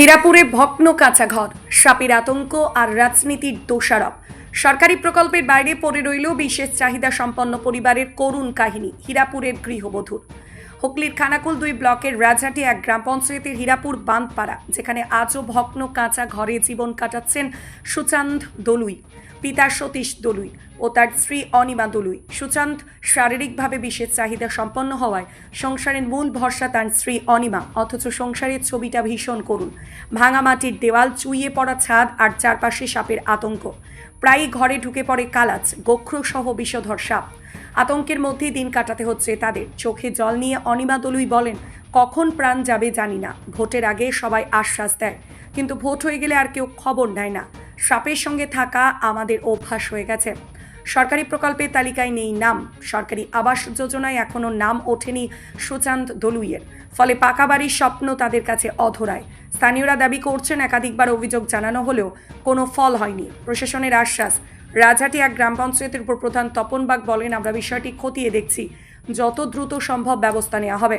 হীরাপুরে ভগ্ন কাঁচা ঘর, সাপের আতঙ্ক আর রাজনীতির দোষারোপ। সরকারি প্রকল্পের বাইরে পড়ে রইল বিশেষ চাহিদা সম্পন্ন পরিবারের করুণ কাহিনী, হীরাপুরের গৃহবধূর। হুগলির খানাকুল দুই ব্লকের রাজহাটি এক গ্রাম পঞ্চায়েতের হীরাপুর বাঁধপাড়া, যেখানে আজও ভগ্ন কাঁচা ঘরে জীবন কাটাচ্ছেন সুচান্দ দলুই। পিতা সতীশ দলুই ও তার স্ত্রী অনিমা দলুই। সুচান্ত শারীরিকভাবে বিশেষ চাহিদা সম্পন্ন হওয়ায় সংসারের মূল ভরসা তার স্ত্রী অনিমা, অথচ সংসারের ছবিটা ভীষণ করুন ভাঙা মাটির দেওয়াল, চুইয়ে পড়া ছাদ আর চারপাশে সাপের আতঙ্ক। প্রায়ই ঘরে ঢুকে পড়ে কালাচ, গোখ্রসহ বিষধর সাপ। আতঙ্কের মধ্যেই দিন কাটাতে হচ্ছে তাদের। চোখে জল নিয়ে অনিমা দলুই বলেন, কখন প্রাণ যাবে জানি না। ভোটের আগে সবাই আশ্বাস দেয়, কিন্তু ভোট হয়ে গেলে আর কেউ খবর নেয় না। সাপের সঙ্গে থাকা আমাদের অভ্যাস হয়ে গেছে। সরকারি প্রকল্পের তালিকায় নেই নাম। সরকারি আবাস যোজনায় এখনও নাম ওঠেনি সুচান্ত দলুইয়ের। ফলে পাকা বাড়ির স্বপ্ন তাদের কাছে অধরায়। স্থানীয়রা দাবি করছেন, একাধিকবার অভিযোগ জানানো হলেও কোনো ফল হয়নি। প্রশাসনের আশ্বাস, রাজহাটি এক গ্রাম পঞ্চায়েতের উপপ্রধান তপন বাগ বলেন, আমরা বিষয়টি খতিয়ে দেখছি। যত দ্রুত সম্ভব ব্যবস্থা নেওয়া হবে।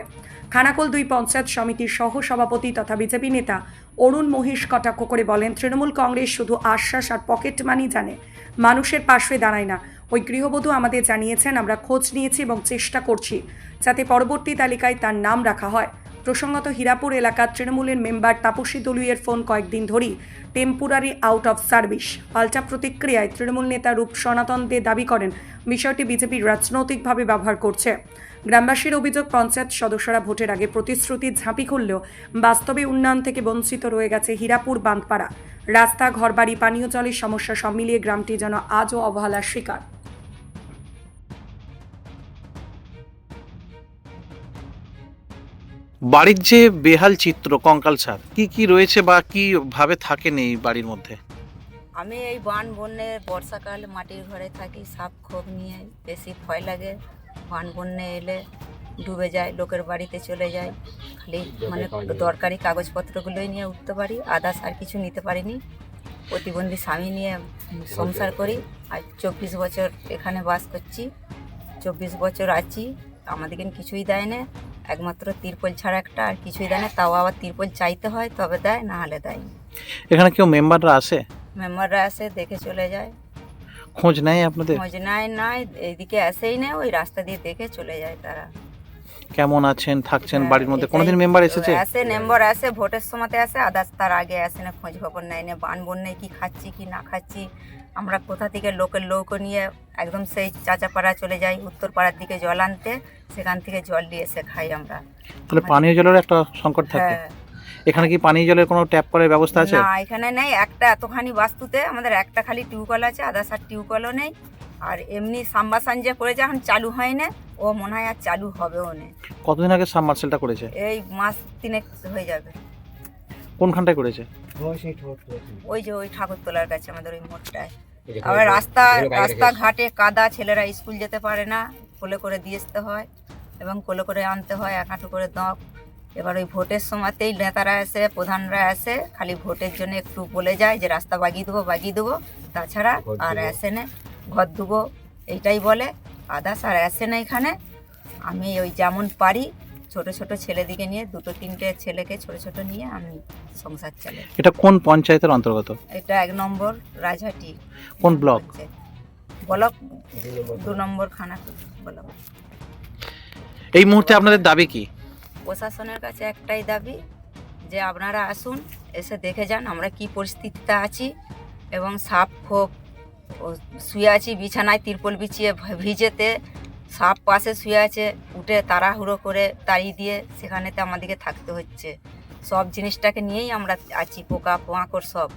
খানাকোল দুই পঞ্চায়েত সমিতির সহ সভাপতি তথা বিজেপি নেতা অরুণ মহিষ কটাক্ষ করে বলেন, তৃণমূল কংগ্রেস শুধু আশ্বাস আর পকেট মানি জানে। মানুষের পাশে দাঁড়ায় না। ওই গৃহবধূ আমাদের জানিয়েছেন, আমরা খোঁজ নিয়েছি এবং চেষ্টা করছি, যাতে পরবর্তী তালিকায় তার নাম রাখা হয়। প্রসঙ্গত হীরাপুর এলাকার তৃণমূলের মেম্বার তাপসী দলুইয়ের ফোন কয়েকদিন ধরেই টেম্পোরারি আউট অফ সার্ভিস পাল্টা প্রতিক্রিয়ায় তৃণমূল নেতা রূপ সনাতন দে দাবি করেন, বিষয়টি বিজেপি রাজনৈতিকভাবে ব্যবহার করছে। গ্রামবাসীর অভিযোগ, পঞ্চায়েত সদস্যরা ভোটের আগে প্রতিশ্রুতি ঝাঁপি করলেও বাস্তবে উন্নয়ন থেকে বঞ্চিত রয়ে গেছে হীরাপুর বাঁধপাড়া। রাস্তা ঘরবাড়ি পানীয় জলের সমস্যা সব মিলিয়ে গ্রামটি যেন আজও অবহেলার শিকার। বাড়ির যে বেহাল চিত্র, কঙ্কাল ছাদ কি কি রয়েছে বা কি ভাবে থাকেন এই বাড়ির মধ্যে? আমি এই বান বন্যে বর্ষাকাল মাটির ঘরে থাকি, সাপ খোপ নিয়ে বেশি ভয় লাগে। বান বন্যে এলে ডুবে যায়, লোকের বাড়িতে চলে যায়। খালি মানে দরকারি কাগজপত্রগুলোই নিয়ে উঠতে পারি, আদার্স আর কিছু নিতে পারিনি। প্রতিবন্ধী স্বামী নিয়ে সংসার করি। আর চব্বিশ বছর এখানে বাস করছি, চব্বিশ বছর আছি আমাদেরকে কিছুই দেয় না। একমাত্র তিরপল ছাড়া একটা আর কিছুই দেয় না। তাও আবার তিরপল চাইতে হয় তবে দেয় না হলে দেয় এখানে কেউ মেম্বাররা আসে? মেম্বাররা আসে দেখে চলে যায়। খোঁজ নেয় আপনাদের? খোঁজ নাই নাই এইদিকে আসেই না ওই রাস্তা দিয়ে দেখে চলে যায় তারা। কেমন আছেন থাকছেন হ্যাঁ, বাড়ির মধ্যে? কোনোদিন মেম্বার এসেছে? আসে মেম্বার আসে ভোটের সময়তে আসে আদার্স তার আগে আসে না খোঁজ খবর নেয় না বান বন্যায় কি খাচ্ছি কি না খাচ্ছি। আমরা কোথা থেকে লোকের লোক নিয়ে একদম সেই চাচাপাড়া চলে যাই উত্তরপাড়ার দিকে জল আনতে সেখান থেকে জল নিয়ে এসে খাই আমরা। তাহলে পানীয় জলের একটা সংকট থাকে। হ্যাঁ। এখানে কি পানীয় জলের কোনো ট্যাপ করার ব্যবস্থা আছে? না এখানে নেই। একটা এতখানি বাস্তুতে আমাদের একটা খালি টিউবওয়েল আছে আদার্স আর টিউবওয়েলও নেই। আর এমনি সাম্বাসান যে করেছে এখন চালু হয় না ও মনে হয় আর চালু হবেও না। কতদিন আগে সাবমার্সেলটা করেছে? এই মাস তিনেক হয়ে যাবে। কোনখানটায় করেছে? ওই যে ওই ঠাকুরতলার কাছে আমাদের ওই মোড়টায়। আবার রাস্তা রাস্তা ঘাটে কাদা ছেলেরা স্কুল যেতে পারে না কোলে করে দিয়ে আসতে হয় এবং কোলে করে আনতে হয় এক হাঁটু করে দক এবার ওই ভোটের সময়তেই নেতারা আসে প্রধানরা আসে খালি ভোটের জন্য একটু বলে যায় যে রাস্তা বাগিয়ে দেবো বাগিয়ে দেবো। তাছাড়া আর আসে না ঘর দেবো। এইটাই বলে। আদার্স আর আসে না এখানে। আমি ওই যেমন পারি ছোট ছোট ছেলেদিকে নিয়ে দুটো তিনটে ছেলেকে ছোট ছোট নিয়ে আমি সংসার চালাই। এটা কোন পঞ্চায়েতের অন্তর্গত? এটা এক নম্বর রাজহাটি কোন ব্লক? ব্লক দু নম্বর খানা ব্লক। এই মুহূর্তে আপনাদের দাবি কি? প্রশাসনের কাছে একটাই দাবি যে আপনারা আসুন এসে দেখে যান আমরা কি পরিস্থিতিতে আছি এবং সাপ খোপ শুয়ে আছি বিছানায় তিরপল বিছিয়ে ভিজেতে সাপ পাশে শুয়ে আছে উঠে তাড়াহুড়ো করে তাড়িয়ে দিয়ে সেখানেতে আমাদেরকে থাকতে হচ্ছে। সব জিনিসটাকে নিয়েই আমরা আছি পোকা পোঁয়াকড় সব।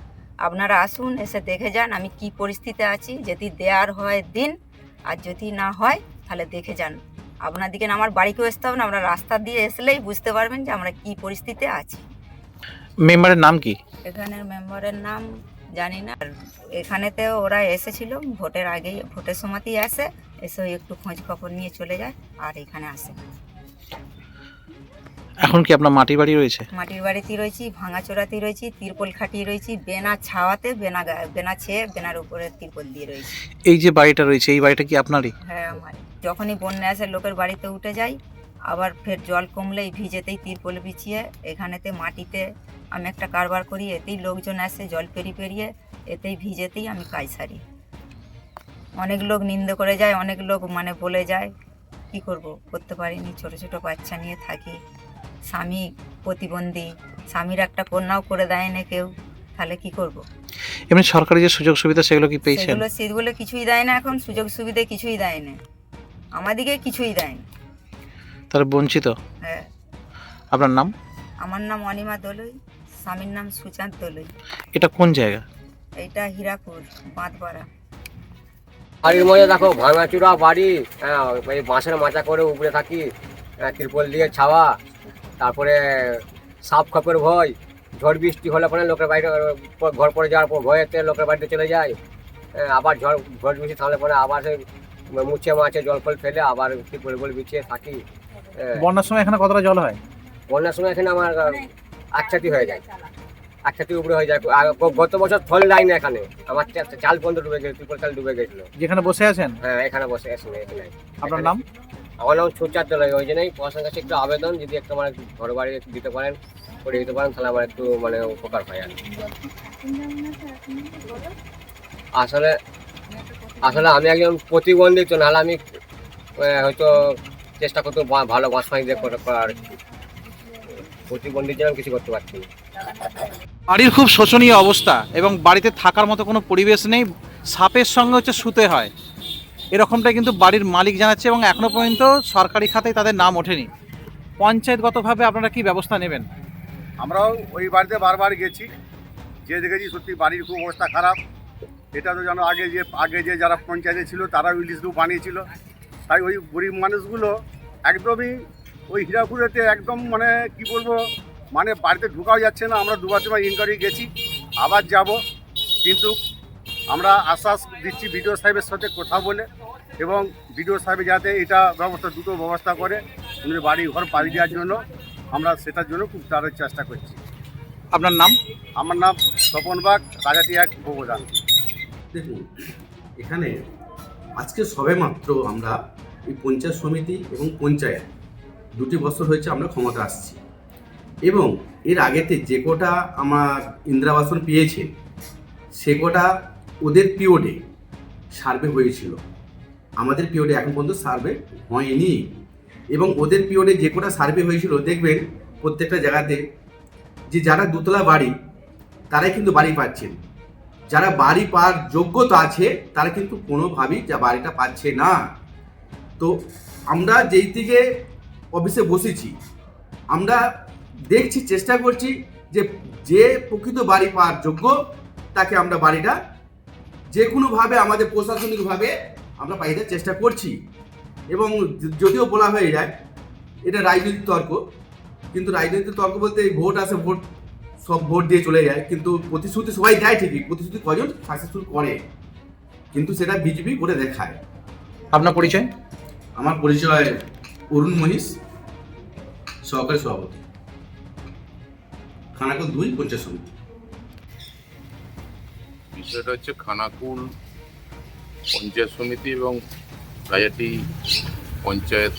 আপনারা আসুন এসে দেখে যান আমি কি পরিস্থিতিতে আছি। যদি দেয়ার হয় দিন আর যদি না হয় তাহলে দেখে যান। আপনাদেরকে আমার বাড়িকেও আসতে হবে না আপনারা রাস্তা দিয়ে এসলেই বুঝতে পারবেন যে আমরা কি পরিস্থিতিতে আছি। মেম্বারের নাম কি? এখানের মেম্বারের নাম জানি না। আর এখানেতে ওরা এসেছিল ভোটের আগেই ভোটের সময়তেই আসে। এসে একটু খোঁজ খবর নিয়ে চলে যায় আর এখানে আসে। এখন কি আপনার মাটির বাড়ি রয়েছে? মাটির বাড়িতে রয়েছি ভাঙাচোরাতে রয়েছি তিরপল খাটিয়ে রয়েছি বেনা ছাওয়াতে বেনা বেনা ছেয়ে বেনার উপরে তিরপল দিয়ে রয়েছি। এই যে বাড়িটা রয়েছে এই বাড়িটা কি আপনারই? হ্যাঁ আমার যখনই বন্যা আসে লোকের বাড়িতে উঠে যাই আবার ফের জল কমলেই ভিজেতেই তিরপল বিছিয়ে এখানেতে মাটিতে আমি একটা কারবার করি এতেই লোকজন আসে জল পেরিয়ে পেরিয়ে এতেই ভিজেতেই আমি কাজ সারি। অনেক লোক নিন্দে করে যায় অনেক লোক মানে বলে যায় কি করব? করতে পারিনি ছোট ছোট বাচ্চা নিয়ে থাকি। স্বামী প্রতিবন্ধী স্বামীর একটা কন্যাও করে দেয় না কেউ তাহলে কি করব? এমনি সরকারি যে সুযোগ সুবিধা সেগুলো কি পেয়েছেন? সেগুলো সেগুলো কিছুই দেয় না এখন সুযোগ সুবিধা কিছুই দেয় না। আমাদিকে কিছুই দেয় না তাহলে বঞ্চিত? হ্যাঁ। আপনার নাম? আমার নাম অনিমা দলুই স্বামীর নাম সুচাঁদ দলুই। এটা কোন জায়গা? এইটা হীরাপুর বাঁধপাড়া বাড়ির মধ্যে দেখো ভাঙাচুরা বাড়ি হ্যাঁ এই বাঁশের মাচা করে উপরে থাকি হ্যাঁ, তিরপল দিয়ে ছাওয়া তারপরে সাপ খপের ভয় ঝড় বৃষ্টি হলে পরে লোকের বাড়িতে ঘর পড়ে যাওয়ার পর ভয়েতে লোকের বাড়িতে চলে যায় হ্যাঁ, আবার ঝড় ঝড় বৃষ্টি থামলে পরে আবার সেই মুছে মাছে জল ফল ফেলে আবার তিরপল বল বিছিয়ে থাকি হ্যাঁ, বন্যার সময় এখানে কতটা জল হয়? বন্যার সময় এখানে আমার আচ্ছাতি হয়ে যায়। আচ্ছাতি উপরে হয়ে যায় গত বছর ফল লাইন এখানে। আমার চাল পর্যন্ত ডুবে গেছিল ত্রিপল চাল ডুবে গেছিল। যেখানে বসে আছেন? হ্যাঁ এখানে বসে আছি এখানে। আপনার নাম? আমার নাম সুচার দলাই ওই জন্যই প্রশাসনের কাছে একটু আবেদন যদি একটু আমার ঘর বাড়ি একটু দিতে পারেন করে দিতে পারেন তাহলে আমার একটু মানে উপকার হয় আর আসলে আসলে আমি একজন প্রতিবন্ধী তো নাহলে আমি হয়তো চেষ্টা করতে ভালো বাঁশ ফাঁস দিয়ে করে করার প্রতিবন্ধীর জন্য কিছু করতে পারছি না। বাড়ির খুব শোচনীয় অবস্থা এবং বাড়িতে থাকার মতো কোনো পরিবেশ নেই। সাপের সঙ্গে হচ্ছে শুতে হয়। এরকমটাই কিন্তু বাড়ির মালিক জানাচ্ছে এবং এখনও পর্যন্ত সরকারি খাতায় তাদের নাম ওঠেনি। পঞ্চায়েতগতভাবে আপনারা কি ব্যবস্থা নেবেন? আমরাও ওই বাড়িতে বারবার গেছি। যে দেখেছি সত্যি বাড়ির খুব অবস্থা খারাপ। এটা তো জানো আগে যে আগে যে যারা পঞ্চায়েতে ছিল তারা ওই লিস্ট বানিয়েছিল। তাই ওই গরিব মানুষগুলো একদমই ওই হীরাপুরেতে একদম মানে কি বলব মানে বাড়িতে ঢুকাও যাচ্ছে না আমরা দুবার দুবার ইনকোয়ারি গেছি আবার যাব। কিন্তু আমরা আশ্বাস দিচ্ছি বিডিও সাহেবের সাথে কথা বলে এবং বিডিও সাহেব যাতে এটা ব্যবস্থা দুটো ব্যবস্থা করে উনি বাড়ি ঘর পাড়ি দেওয়ার জন্য আমরা সেটার জন্য খুব তাড়াতাড়ি চেষ্টা করছি। আপনার নাম? আমার নাম স্বপন বাগ রাজাটি এক ভোগদান দেখুন এখানে আজকে সবে মাত্র আমরা এই পঞ্চায়েত সমিতি এবং পঞ্চায়েত দুটি বছর হয়েছে আমরা ক্ষমতা আসছি। এবং এর আগেতে যে কোটা আমার ইন্দ্রাবাসন পেয়েছে, সে কোটা ওদের পিরিয়ডে সার্ভে হয়েছিল। আমাদের পিরিয়ডে এখন পর্যন্ত সার্ভে হয়নি। এবং ওদের পিরিয়ডে যে কোটা সার্ভে হয়েছিল, দেখবেন প্রত্যেকটা জায়গাতে যে যারা দোতলা বাড়ি, তারাই কিন্তু বাড়ি পাচ্ছেন যারা বাড়ি পাওয়ার যোগ্যতা আছে, তারা কিন্তু কোনোভাবেই যা বাড়িটা পাচ্ছে না। তো আমরা যেই দিকে অফিসে বসেছি, আমরা দেখছি চেষ্টা করছি যে যে প্রকৃত বাড়ি পাওয়ার যোগ্য তাকে আমরা বাড়িটা যে কোনোভাবে আমাদের প্রশাসনিকভাবে আমরা পাই দেওয়ার চেষ্টা করছি। এবং যদিও বলা হয়ে যায় এটা রাজনৈতিক তর্ক কিন্তু রাজনৈতিক তর্ক বলতে এই ভোট আসে ভোট সব ভোট দিয়ে চলে যায় কিন্তু প্রতিশ্রুতি সবাই দেয় ঠিকই প্রতিশ্রুতি কজন সাকসেসফুল করে কিন্তু সেটা বিজেপি করে দেখায়। আপনার পরিচয়? আমার পরিচয় অরুণ মহিষ সহকারী সভাপতি। খানাকুল দুই, পঞ্চায়েত সমিতি। বিষয়টা হচ্ছে খানাকুল পঞ্চায়েত সমিতি এবং রাজাটি পঞ্চায়েত,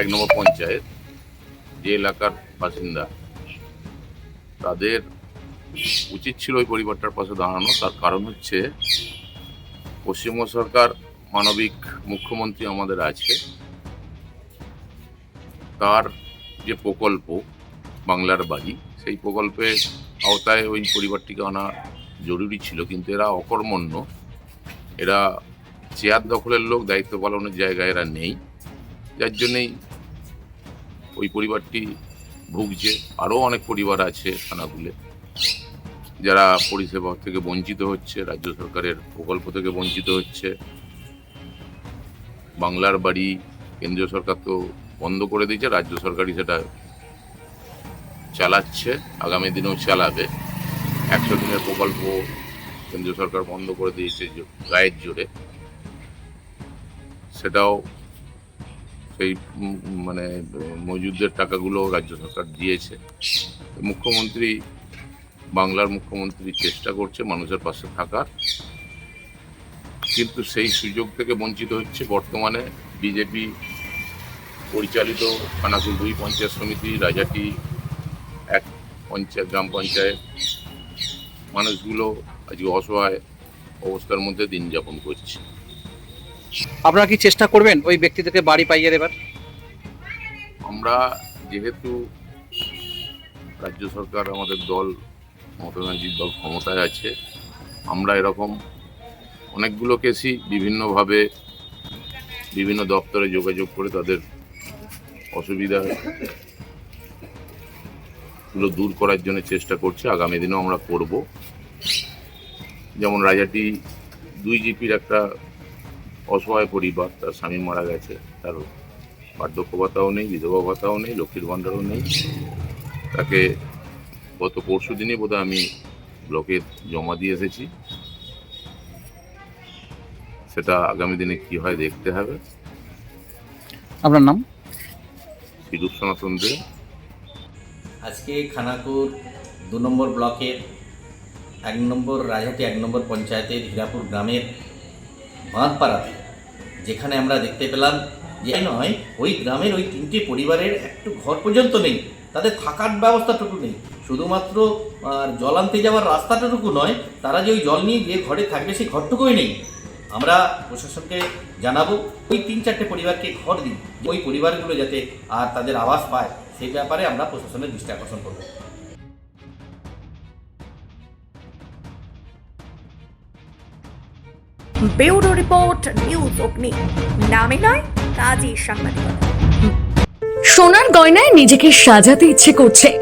এক নম্বর পঞ্চায়েত, যে এলাকার বাসিন্দা। তাদের উচিত ছিল ওই পরিবারটার পাশে দাঁড়ানো। তার কারণ হচ্ছে পশ্চিমবঙ্গ সরকার মানবিক মুখ্যমন্ত্রী আমাদের আছে। তার যে প্রকল্প বাংলার বাড়ি। সেই প্রকল্পের আওতায় ওই পরিবারটিকে আনা জরুরি ছিল, কিন্তু এরা অকর্মণ্য। এরা চেয়ার দখলের লোক, দায়িত্ব পালনের জায়গায় এরা নেই। যার জন্যেই ওই পরিবারটি ভুগছে। আরও অনেক পরিবার আছে থানাগুলো, যারা পরিষেবা থেকে বঞ্চিত হচ্ছে, রাজ্য সরকারের প্রকল্প থেকে বঞ্চিত হচ্ছে। বাংলার বাড়ি কেন্দ্রীয় সরকার তো বন্ধ করে দিয়েছে, রাজ্য সরকারই সেটা চালাচ্ছে, আগামী দিনেও চালাবে। একশো দিনের প্রকল্প কেন্দ্রীয় সরকার বন্ধ করে দিয়েছে গায়ের জোরে। সেটাও সেই মানে মজুদদের টাকাগুলো রাজ্য সরকার দিয়েছে। মুখ্যমন্ত্রী, বাংলার মুখ্যমন্ত্রী চেষ্টা করছে মানুষের পাশে থাকার। কিন্তু সেই সুযোগ থেকে বঞ্চিত হচ্ছে বর্তমানে বিজেপি পরিচালিত খানাকুল দুই পঞ্চায়েত সমিতি, রাজাটি পঞ্চায়েত গ্রাম পঞ্চায়েত মানুষগুলো আজকে অসহায় অবস্থার মধ্যে দিন যাপন করছে। আপনারা কি চেষ্টা করবেন ওই ব্যক্তিদেরকে বাড়ি পাইয়ে দেবার? আমরা যেহেতু রাজ্য সরকার আমাদের দল মমতা ব্যানার্জির দল ক্ষমতায় আছে আমরা এরকম অনেকগুলো কেসই বিভিন্নভাবে বিভিন্ন দপ্তরে যোগাযোগ করে তাদের অসুবিধাগুলো দূর করার জন্য চেষ্টা করছি আগামী দিনেও আমরা করব। যেমন রাজাটি দুই জিপির একটা অসহায় পরিবার তার স্বামী মারা গেছে তার বার্ধক্য ভাতাও নেই বিধবা ভাতাও নেই লক্ষ্মীর ভাণ্ডারও নেই। তাকে গত পরশু দিনই বোধহয় আমি ব্লকে জমা দিয়ে এসেছি। সেটা আগামী দিনে কি হয় দেখতে হবে। আপনার নাম? বিদ্যুৎ সনাতন দে আজকে খানাকুর দু নম্বর ব্লকের, এক নম্বর রাজহাটি, এক নম্বর পঞ্চায়েতের হীরাপুর গ্রামের বাঁধপাড়াতে, যেখানে আমরা দেখতে পেলাম যে নয়, ওই গ্রামের ওই তিনটি পরিবারের একটু ঘর পর্যন্ত নেই, তাদের থাকার ব্যবস্থাটুকু নেই। শুধুমাত্র জল আনতে যাওয়ার রাস্তাটুকু নয়, তারা যে ওই জল নিয়ে যে ঘরে থাকবে সেই ঘরটুকুই নেই। আমরা প্রশাসনকে জানাব। ওই তিন চারটে পরিবারকে ঘর দিন। ওই পরিবারগুলো যাতে আর তাদের আবাস পায় সেই ব্যাপারে আমরা প্রশাসনের দৃষ্টি আকর্ষণ করব। ব্যুরো রিপোর্ট নিউজ অগ্নি। নামে নয় কাজী সাংবাদিকতা। সোনার গয়নায় নিজেকে সাজাতে ইচ্ছে করছে।